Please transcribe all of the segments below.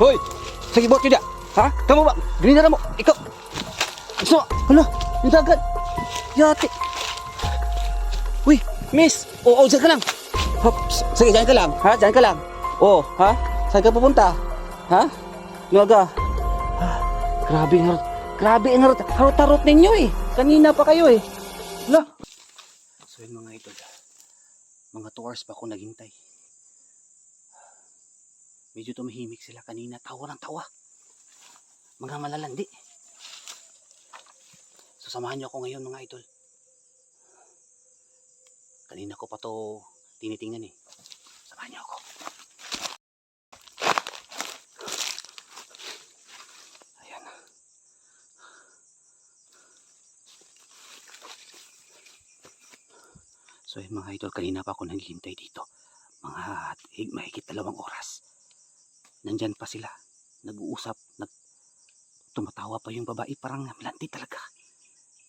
Hoy! Sige, buhat yun Ha? Kamu ba? Ganina na mo. Ikaw. So, hala, yung dagat. Yate. Uy, miss. Oo, dyan ka lang. Hop, sige, dyan ka lang. Ha? Dyan ka lang. Oo, ha? Saan ka pupunta? Ha? Yung aga. Ah, grabe ang harot. Grabe ang harot. Harot-harot ninyo eh. Kanina pa kayo eh. Hala. So yun mga idol. Mga 2 hours pa ako naghintay. Medyo tumahimik sila kanina. Tawa ng tawa. Mga malalandi. So samahan niyo ako ngayon mga idol. Kanina ko pa to tinitingnan eh. Samahan niyo ako. Ayan. So yun mga idol, kanina pa ako naghihintay dito. Mga hig- mahigit dalawang oras. Nandyan pa sila. Nag-uusap. Nag tumatawa pa yung babae. Parang malandi talaga.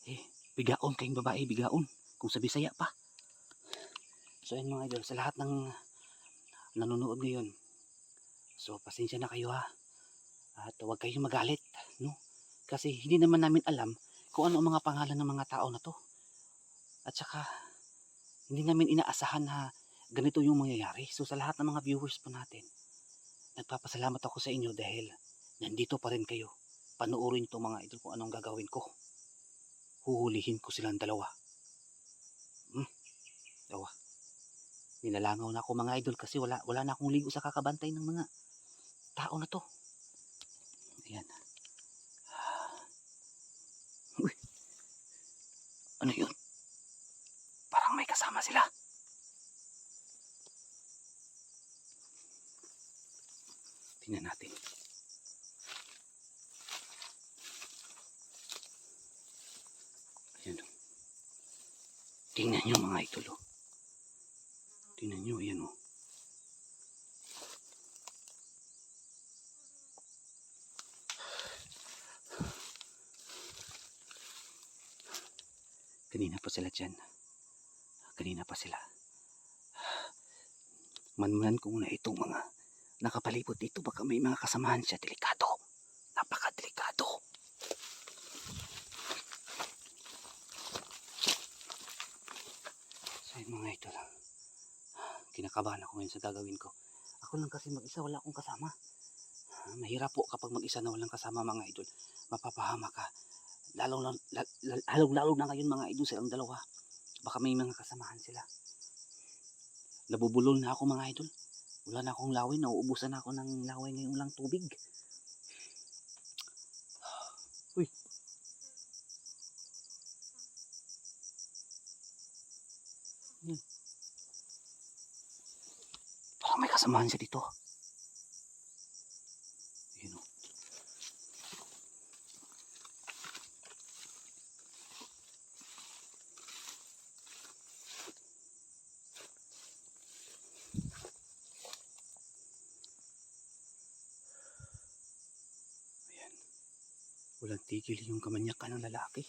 Eh, bigaon kayong babae, bigaon. Kung sa Bisaya pa. So yun mga idol, sa lahat ng nanonood ngayon. So pasensya na kayo ha. At huwag kayong magalit. No? Kasi hindi naman namin alam kung ano ang mga pangalan ng mga tao na to. At saka, hindi namin inaasahan na ganito yung mangyayari. So sa lahat ng mga viewers po natin, nagpapasalamat ako sa inyo dahil nandito pa rin kayo. Panuorin itong mga idol kung anong gagawin ko. Huhulihin ko silang dalawa. Hmm, dalawa. Nilalangaw na ako mga idol kasi wala, wala na akong ligo sa kakabantay ng mga tao na to. Ayan. Uy. Ano yun? Parang may kasama sila. Tingnan natin. Ayan o. Tingnan nyo mga idol o. Tingnan nyo, ayan o. Kanina pa sila dyan. Kanina pa sila. Manmanan ko muna itong mga nakapalibot dito. Baka may mga kasamahan siya. Delikado. Napakadelikado. So yun mga idol. Kinakabahan ako ngayon sa gagawin ko. Ako lang kasi mag-isa. Wala akong kasama. Ah, Mahirap po kapag mag-isa na walang kasama mga idol. Mapapahama ka. Lalong, lalong, lalong na ngayon mga idol silang dalawa. Baka may mga kasamahan sila. Nabubulol na ako mga idol. Wala na akong laway. Nauubusan na ako ng laway ngayong lang tubig. Uy. Yan. Parang may kasamahan siya dito. Tigil yung kamanyakan ng lalaki.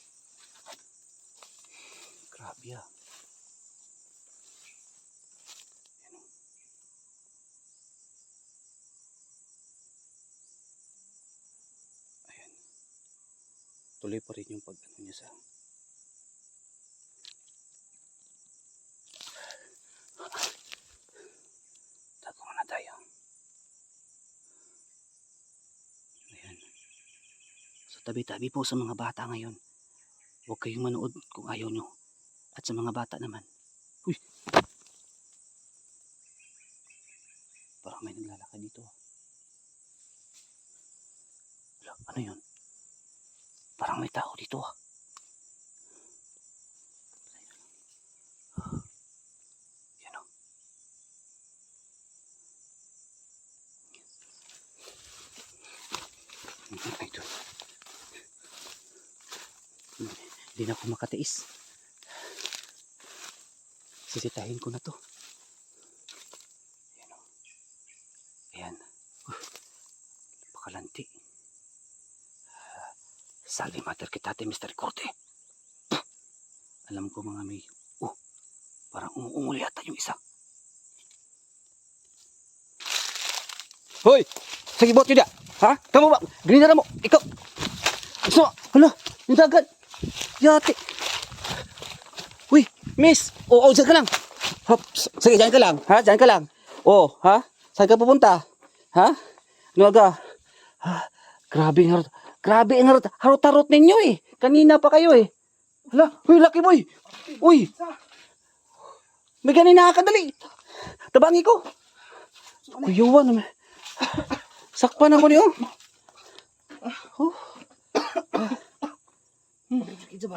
Grabe ah. Ayan o. Ayan. Tuloy pa rin yung pag ano niya sa Tago muna tayo. Ayan. So tabi-tabi po sa mga bata ngayon. Huwag kayong manood kung ayaw nyo. At sa mga bata naman. Uy! Parang may naglalakad dito. Wala, ano yun? Parang may tao dito ah. Yan o. Ito. Hindi na ako makatiis. Sisitahin ko na to. Ayan o. Ayan. Uh, Pakalanti. Salve mater kitate, Mr. Corte. Alam ko mga may... Oh, parang umuungol yata yung isa. Hoy! Sige, bot yun Ha? Kamu ba? Ginidara mo. Ikaw. So, hala, yung dagat. Yate. Uy, miss. Oo, oh, dyan ka lang. Hop, sige, dyan ka lang. Ha? Dyan ka lang. Oo, ha? Saan ka pupunta? Ha? Ano aga? Ha? Grabe ang harot. Grabe ang harot. Harot-harot ninyo eh. Kanina pa kayo eh. Hala, uy, lucky boy. Uy. May ganina kadali. Tabangi ko. Kuyuwan naman. Sakpan ako niyo. Oh. Sakit ba?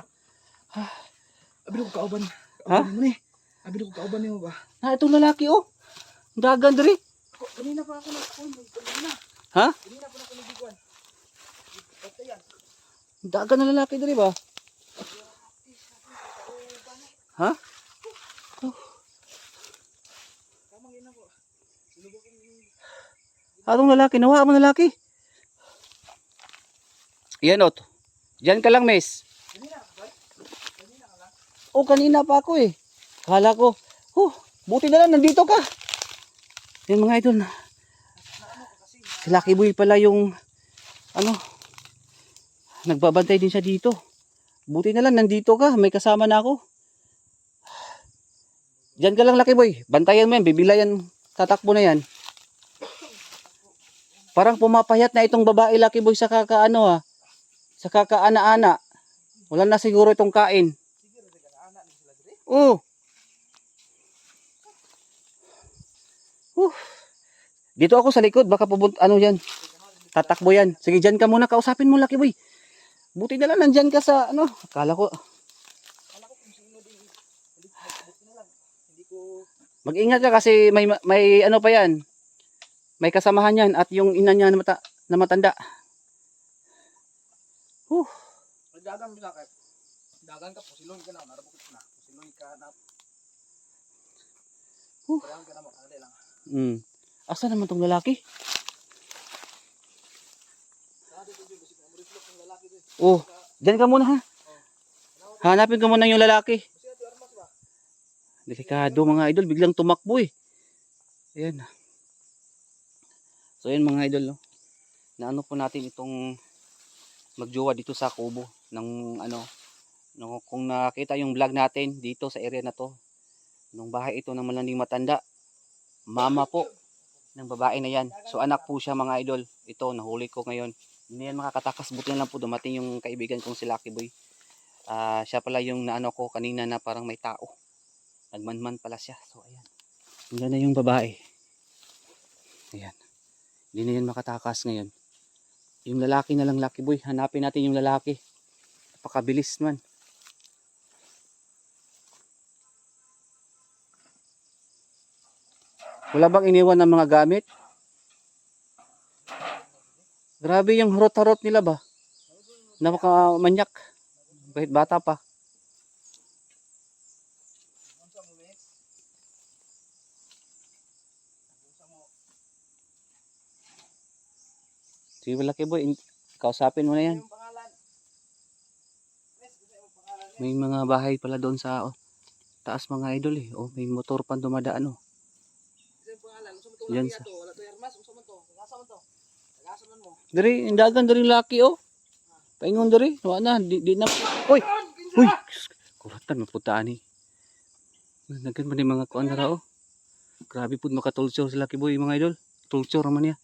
Abi ko kauban. Ha? Kauban mo ni. Abi ko kauban nimo ba? Na itong lalaki oh. Dagan diri. Kanina pa ako na kon, kanina. Ha? Kanina pa ako nagiguan. Patayan. Dagan na lalaki diri ba? Ha? Ko. Anong lalaki? Nawa mo lalaki. Yan o. Diyan ka lang, miss. Lang. Oh, kanina pa ako eh. Kala ko, oh, buti na lang, nandito ka. Yan mga idol. Si Lucky Boy pala yung, ano, nagbabantay din siya dito. Buti na lang, nandito ka. May kasama na ako. Diyan ka lang, Lucky Boy. Bantayan mo yan, bibilayan, tatakbo na yan. Parang pumapayat na itong babae, Lucky Boy, sa kakaano ha. Sa kakaana-ana. Wala na siguro itong kain. Sige ra daga ana ni sila dire. Oh. Uh. Dito ako sa likod, baka pubunt ano yan. Tatakbo yan. Sige, dyan ka muna, kausapin mo, Lucky Boy. Buti na lang, nandyan ka sa, ano, akala ko, Kala ko kung sino din. Hindi ko mag-ingat ka kasi may, may, ano pa yan, may kasamahan yan at yung ina niya na, mata, na matanda. Huh. Dagan sa kay. Dagan ka ka na, narabukit na. Pusilon ka na. Huh. Parang mo, dali lang. Hmm. Asa naman tong lalaki? Dito. Oh, dyan ka muna ha. Hanapin ko muna yung lalaki. Delikado mga idol, biglang tumakbo eh. Ayan. So ayan mga idol, no? Naano po natin itong magjowa dito sa Kubo ng ano, no, kung nakita yung vlog natin dito sa area na to, nung bahay ito ng malanding matanda, mama po ng babae na yan. So anak po siya mga idol. Ito, nahuli ko ngayon. Hindi yan makakatakas. Buti na lang po dumating yung kaibigan kong si Lucky Boy. Ah, siya pala yung naano ko kanina na parang may tao. Nagmanman pala siya. So, ayan. Yan na yung babae. Ayan. Hindi na yan makatakas ngayon. Yung lalaki na lang, Lucky Boy. Hanapin natin yung lalaki. Napakabilis man. Wala bang iniwan ng mga gamit? Grabe yung harot-harot nila ba? Napakamanyak. Kahit bata pa. Sige, Lucky Boy. in- Kausapin mo na yan. May mga bahay pala doon sa oh, taas mga idol eh. Oh, may motor pa dumadaan oh. Man mo. Diri, indagan diri laki oh. Paingon diri, wa na di, di na. Oy. Uy. Kuratan maputaan ni. Nagkan man ni mga kuan dara oh. Grabe pud makatulso sa Lucky Boy mga idol. Tulso ra man niya.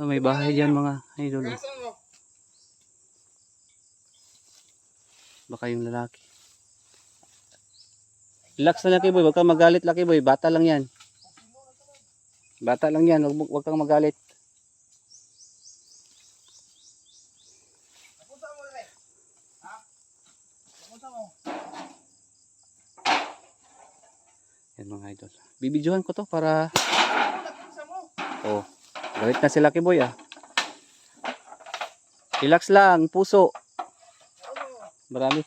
Ah, may bahay diyan mga idol. oh. Baka yung lalaki. Relax na Lucky Boy, wag kang magalit Lucky Boy, bata lang 'yan. Bata lang 'yan, wag, wag kang magalit. Yan mga idol. Bibidyohan ko to para oh, galit na si Lucky Boy ah. Relax lang, puso. Marami.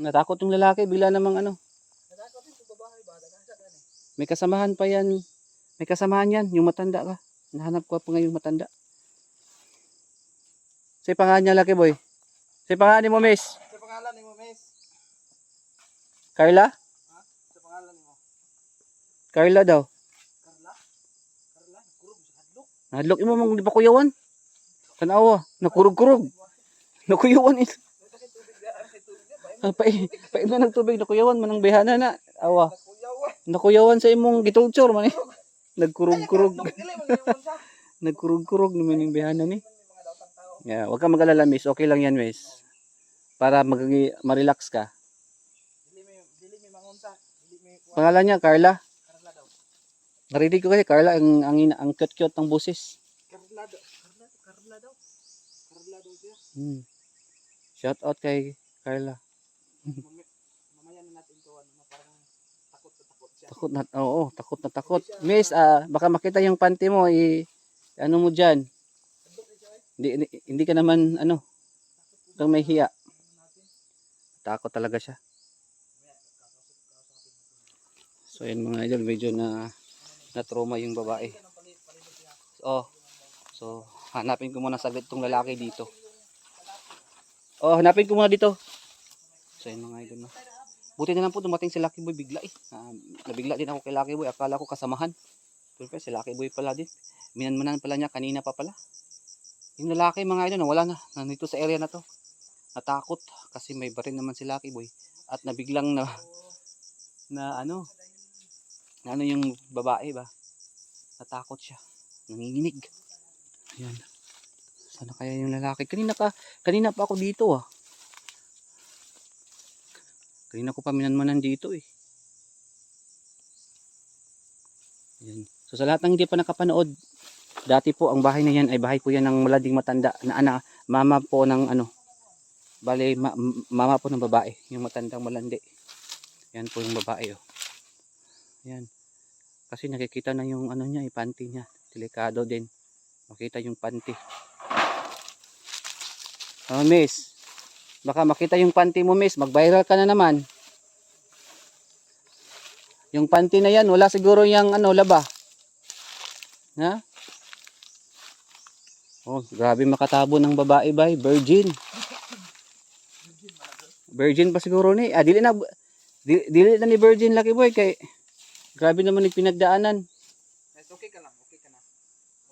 Natakot yung lalaki, bigla namang ano. Natakot din sa babae ba? Tagasa gani. May kasamahan pa yan. May kasamahan yan, yung matanda ka. Nahanap ko pa ngayon matanda. Say pangalan niya, Lucky Boy. Say pangalan mo, miss. Sa pangalan nimo, Mes. Carla? Sa pangalan nimo. Carla daw. Carla. Nahadlok imo mong di pa kuyawan. Tanawa, nakurog-kurog. Nakuyawan it. Ah, Pai, pai na nagtubig nakuyawan manang bihana na. Awa. Nakuyawan sa imong gitulture man eh. Nagkurog-kurog. Nagkurog-kurog naman yung bihana ni. Daotang tao. Yeah, wag kang mag-alala, miss. Okay lang yan, miss. Para mag ma-relax ka. Pangalan niya, Carla. Karla daw. Narinig ko kasi, Carla, ang, ang, ina- ang cute-cute ng busis. Karla daw. Karla, Karla daw. Karla daw siya. Hmm. Shout out kay Carla. Mami- Mamaya na natin to ano, na parang takot sa takot na, oo, takot na takot. Miss, ah, baka makita yung panty mo, i, ano mo dyan. Hindi, hindi, ka naman, ano, kang may hiya. Takot talaga siya. So, yun mga idol, medyo na, na trauma yung babae. Oh, so, hanapin ko muna saglit tong lalaki dito. Oh, hanapin ko muna dito. So, yun mga idol, no. Buti na lang po dumating si Lucky Boy bigla eh. Ah, nabigla din ako kay Lucky Boy. Akala ko kasamahan. Pero pa, si Lucky Boy pala din. Minanmanan pala niya kanina pa pala. Yung lalaki mga idol, nawala na. Nandito sa area na to. Natakot kasi may baril naman si Lucky Boy. At nabiglang na na ano na ano yung babae ba natakot siya nanginginig ayan sana kaya yung lalaki kanina ka kanina pa ako dito ah kanina ko pa minanmanan dito eh ayan so sa lahat ng hindi pa nakapanood dati po ang bahay na yan ay bahay po yan ng malading matanda na ana mama po ng ano bale ma- mama po ng babae yung matandang malandi yan po yung babae oh yan kasi nakikita na yung ano niya, yung panty niya. Delikado din. Makita yung panty. Oh, miss. Baka makita yung panty mo, miss. Mag-viral ka na naman. Yung panty na yan, wala siguro yung ano, laba. Ha? Oh, grabe makatabo ng babae ba? Virgin. Virgin pa siguro ni. Ah, dili na dili, dili na ni Virgin Lucky Boy kay Grabe naman yung pinagdaanan. Yes, okay ka lang, okay ka na.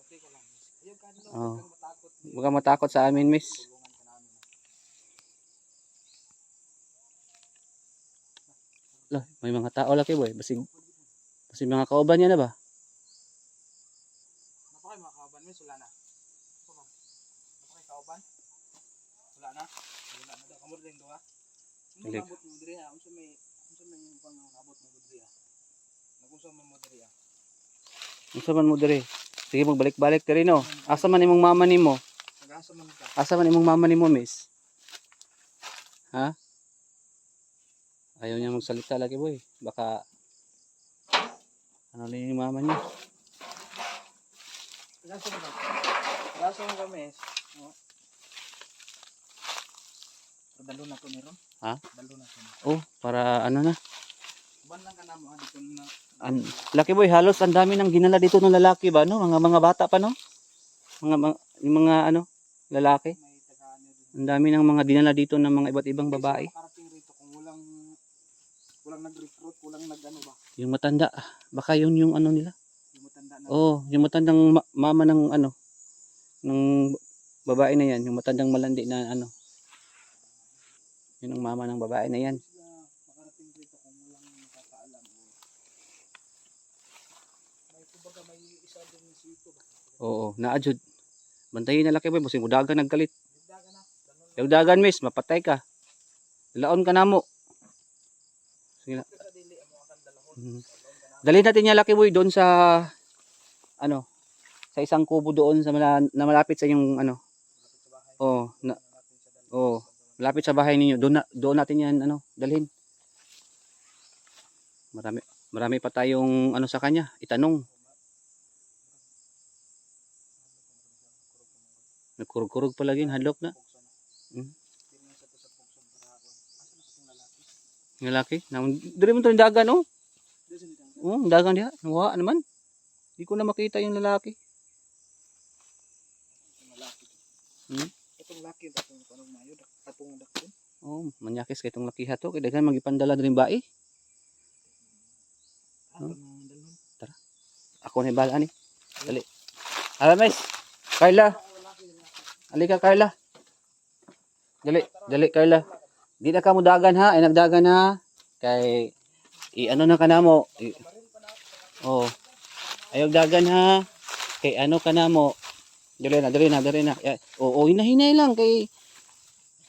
Okay ka lang. Ayaw ka kang matakot. Baka matakot sa amin, miss. Tulungan ka namin. Lah, may mga tao laki boy. Basig, basig mga kauban niya na ba? Napakay mga kauban, miss, wala na. Napakay kauban? Wala na? Wala na daw. Kamot rin doon ha? Ano Hindi. nabot mo diri ha? Unsa may unsa may yung pang nabot mo diri ha? Nagunsa man mo diri ha? Unsa man mo dire? Sige magbalik-balik ka rin no. Asa man imong mama nimo? Nagasa man ka. Asa man imong mama nimo, miss? Ha? Ayaw niya magsalita lagi boy. Baka ano lang yung mama niya. Nagasa man ka. Nagasa man ka, miss. Oo. Dalo na to ni Ron. Ha? Dalo na to. Oh, para ano na. Ban lang ka na mo ha, dito na. An laki boy, halos ang dami ng ginala dito ng lalaki ba no? Mga mga bata pa no? Mga mga, mga ano, lalaki. Ang dami ng mga dinala dito ng mga iba't ibang babae. Makarating rito kung walang walang walang nag-ano ba? Yung matanda, baka yun yung ano nila. Yung matanda na. Oh, yung matandang ma- mama ng ano ng babae na yan, yung matandang malandi na ano. Yun ang mama ng babae na yan. Oo, naadjud. Bantayin na laki boy, busing udagan nagkalit. Yung daga na. Danon Yung dagan miss, mapatay ka. Laon ka namo. Sige na. ka sa dili ang na. Dalhin natin niya laki boy doon sa ano sa isang kubo doon sa mala, na malapit sa yung ano. Oh, na, oh, malapit sa bahay ninyo. Doon na, doon natin yan ano, dalhin. Marami marami pa tayong ano sa kanya, itanong. Nagkurog-kurog pa lagi, hadlok na. Hmm. Tingnan sa to sa pugso para ako. Asa na itong lalaki? Ng lalaki. Na, diri mo to yung dagan oh. Sa nitang. Oh, ang dagan diha. Nawa naman. Hindi ko na makita yung lalaki. Lalaki. Hmm? Itong laki itong kanong mayo. Atong dakon. Oh, manyakis kay itong laki hato. Kaya daghan magipandala din bae. Ah, Hmm? dalon. Ako na yung bala ni. Dali. Alamis. Carla. Halika Carla. Dali, dali Carla. Di na ka mo dagan ha, ay nagdagan ha. Kay i ano na ka na mo. I, oh. Ayog dagan ha. Kay ano ka na mo. Dali na, dali na, dali na. Oo, oh, hinahinay lang kay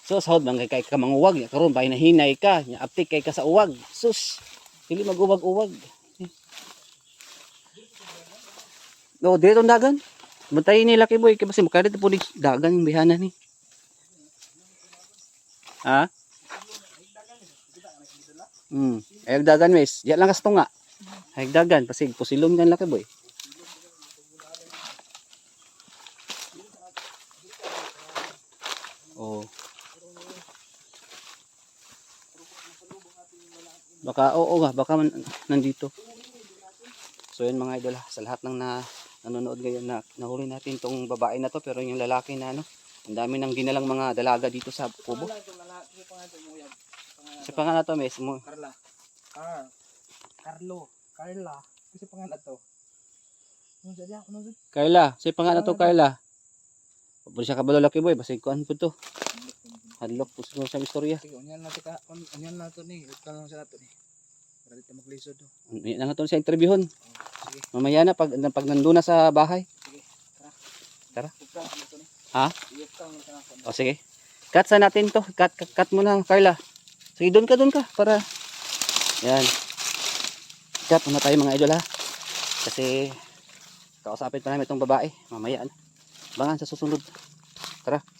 So sahod man kay kay ka manguwag ya karon bay nahinay ka, nya aptik kay ka sa uwag. Sus. Dili maguwag-uwag. No, dito ang dagan. Bantay ni Lucky Boy kay basi makadit po di dagan yung bihana ni. Ha? Hmm. Ayog dagan mes. Diyan lang kasto nga. Ayog dagan pasig pusilon kan Lucky Boy. Oh. Baka oo nga, baka nandito. So yun mga idol, sa lahat ng na, nanonood ngayon na nahuli natin tong babae na to pero yung lalaki na ano, ang dami nang ginalang mga dalaga dito sa kubo. Sa pangalan to mismo. Carla. Car. Carlo. Carla. Kasi pangalan to. Ano? Ano Carla, sa pangalan to Carla. Pwede siya kabalo laki boy, basta kuan po to. Hadlok po sa sa istorya. Sige, unyan natin ka. un- Unyan na to ni. Ito lang sa nato ni. Para dito maglisod to. Yan na nga to sa interviewon. Oh, sige. Mamaya na pag pag nandun na sa bahay. Tara. Ikaw, ano? Ha? Na. O sige. Cut sa natin to. Cut, cut, cut mo na Carla. Sige, doon ka, doon ka. Para. Yan. Cut muna tayo mga idol ha. Kasi kausapin pa namin itong babae. Mamaya na. Bangan sa susunod. Tara.